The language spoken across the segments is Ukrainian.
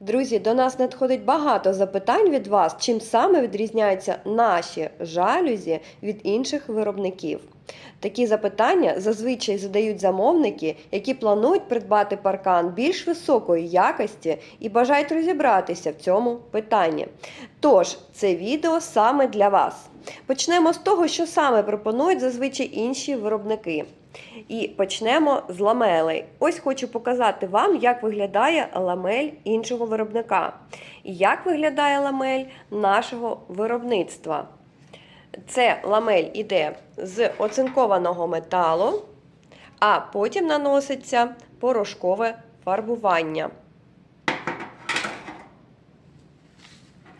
Друзі, до нас надходить багато запитань від вас, чим саме відрізняються наші жалюзі від інших виробників. Такі запитання зазвичай задають замовники, які планують придбати паркан більш високої якості і бажають розібратися в цьому питанні. Тож, це відео саме для вас. Почнемо з того, що саме пропонують зазвичай інші виробники. І почнемо з ламелей. Ось хочу показати вам, як виглядає ламель іншого виробника. І як виглядає ламель нашого виробництва. Це ламель іде з оцинкованого металу, а потім наноситься порошкове фарбування.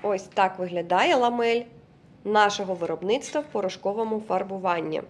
Ось так виглядає ламель нашого виробництва в порошковому фарбуванні.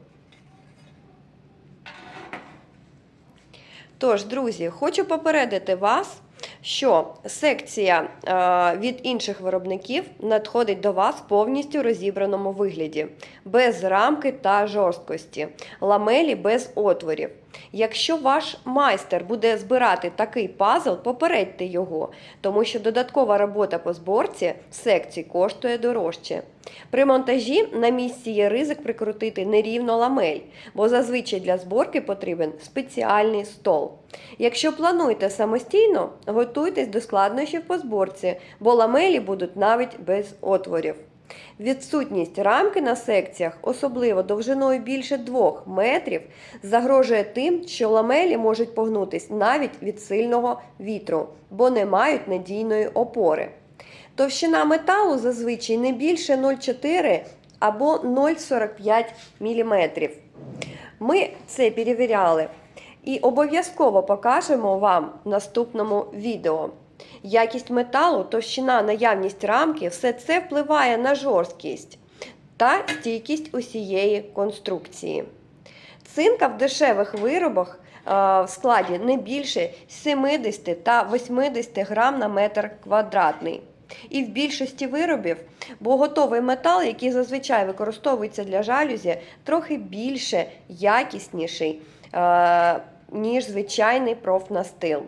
Тож, друзі, хочу попередити вас, що секція е, від інших виробників надходить до вас в повністю розібраному вигляді, без рамки та жорсткості, ламелі без отворів. Якщо ваш майстер буде збирати такий пазл, попередьте його, тому що додаткова робота по зборці секцій коштує дорожче. При монтажі на місці є ризик прикрутити нерівно ламель, бо зазвичай для зборки потрібен спеціальний стол. Якщо плануєте самостійно, готуйтесь до складнощів по зборці, бо ламелі будуть навіть без отворів. Відсутність рамки на секціях, особливо довжиною більше 2 метрів, загрожує тим, що ламелі можуть погнутись навіть від сильного вітру, бо не мають надійної опори. Товщина металу зазвичай не більше 0,4 або 0,45 мм. Ми це перевіряли і обов'язково покажемо вам в наступному відео. Якість металу, товщина, наявність рамки все це впливає на жорсткість та стійкість усієї конструкції. Цинка в дешевих виробах в складі не більше 70 та 80 грам на метр квадратний. І в більшості виробів, бо готовий метал, який зазвичай використовується для жалюзі, трохи більше якісніший, ніж звичайний профнастил.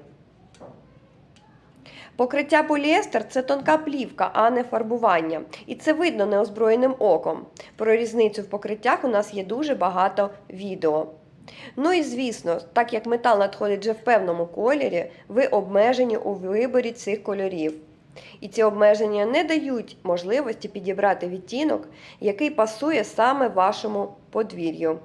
Покриття поліестер це тонка плівка, а не фарбування. І це видно неозброєним оком. Про різницю в покриттях у нас є дуже багато відео. Ну і звісно, так як метал надходить вже в певному кольорі, ви обмежені у виборі цих кольорів. І ці обмеження не дають можливості підібрати відтінок, який пасує саме вашому подвір'ю.